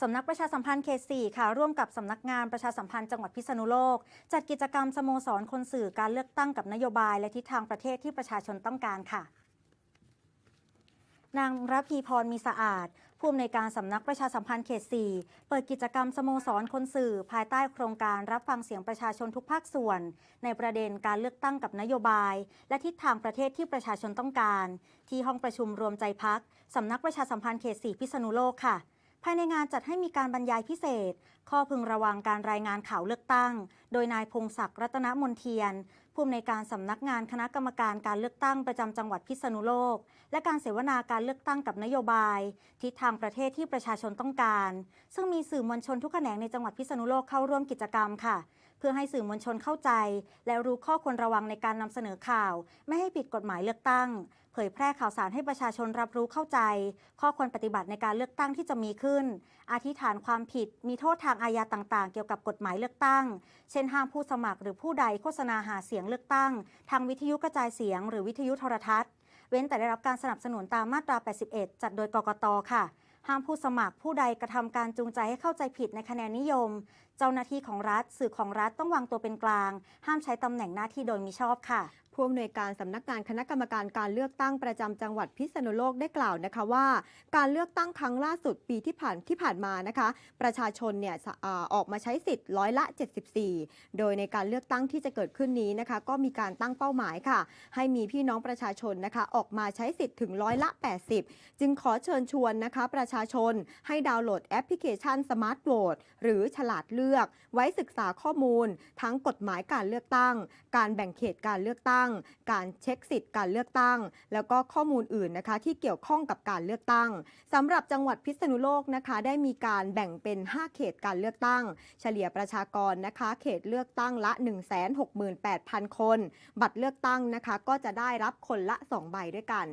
สำนักประชาสัมพันธ์เขต4ค่ะ ร่วมกับสำนักงานประชาสัมพันธ์จังหวัดพิษณุโลก จัดกิจกรรมสโมสรคนสื่อการเลือกตั้งกับนโยบายและทิศทางประเทศที่ประชาชนต้องการค่ะนางระพีพรมีสะอาด ผู้อำนวยการสำนักประชาสัมพันธ์เขต 4 เปิดกิจกรรมสโมสรคนสื่อ ภายใต้โครงการรับฟังเสียงประชาชนทุกภาคส่วน ในประเด็นการเลือกตั้งกับนโยบาย และทิศทางประเทศที่ประชาชนต้องการ ที่ห้องประชุมรวมใจพักสำนักประชาสัมพันธ์เขต 4 พิษณุโลกค่ะ ภายในงานจัดให้มีการบรรยายพิเศษ ข้อพึงระวังการรายงานข่าวเลือกตั้ง โดยนายพงศักดิ์รัตนมนเทียน ผู้อำนวยการสำนักงานคณะกรรมการการเลือกตั้งประจำจังหวัดพิษณุโลก และการเสวนาการเลือกตั้งกับนโยบาย ทิศทางประเทศที่ประชาชนต้องการ ซึ่งมีสื่อมวลชนทุกแขนงในจังหวัดพิษณุโลกเข้าร่วมกิจกรรมค่ะ เพื่อให้สื่อมวลชนเข้าใจ และรู้ข้อควรระวังในการนำเสนอข่าว ไม่ให้ผิดกฎหมายเลือกตั้ง เผยแพร่ข่าวสารให้ประชาชนรับรู้เข้าใจ ข้อควรปฏิบัติในการเลือกตั้งที่จะมีขึ้น อาทิฐานความผิด มีโทษทางอาญาต่าง ๆ เกี่ยวกับกฎหมายเลือกตั้ง เช่นห้ามผู้สมัครหรือผู้ใดโฆษณาหาเสียงเลือกตั้ง ทางวิทยุกระจายเสียง หรือวิทยุโทรทัศน์ เว้นแต่ได้รับการสนับสนุนตามมาตรา 81 จัดโดยกกตค่ะ ห้ามผู้สมัครผู้ใดกระทำการจูงใจให้เข้าใจผิดในคะแนนนิยม เจ้าหน้าที่ของรัฐ สื่อของรัฐต้องวางตัวเป็นกลาง ห้ามใช้ตำแหน่งหน้าที่โดยมิชอบค่ะผู้อำนวยการสำนักงานคณะกรรมการการเลือกตั้งประจำจังหวัดพิษณุโลกได้กล่าวนะคะว่า การเลือกตั้งครั้งล่าสุดปีที่ผ่านที่ผ่านมานะคะ ประชาชนเนี่ยอออกมาใช้สิทธิ์ร้อยละ 74 โดยในการเลือกตั้งที่จะเกิดขึ้นนี้นะคะ ก็มีการตั้งเป้าหมายค่ะ ให้มีพี่น้องประชาชนนะคะ ออกมาใช้สิทธิ์ถึงร้อยละ 80 จึงขอเชิญชวนนะคะ ประชาชนให้ดาวน์โหลดแอปพลิเคชันสมาร์ทโหวตหรือฉลาดเลือกไว้ศึกษาข้อมูล ทั้งกฎหมายการเลือกตั้ง การแบ่งเขตการเลือกตั้ง การเช็คสิทธิ์การเลือกตั้ง แล้วก็ข้อมูลอื่นนะคะ ที่เกี่ยวข้องกับการเลือกตั้งสำหรับจังหวัดพิษณุโลกนะคะ ได้มีการแบ่งเป็น 5 เขตการเลือกตั้ง เฉลี่ยประชากรนะคะ เขตเลือกตั้งละ 168,000 คน บัตรเลือกตั้งนะคะ ก็จะได้รับคนละ 2 ใบด้วยกัน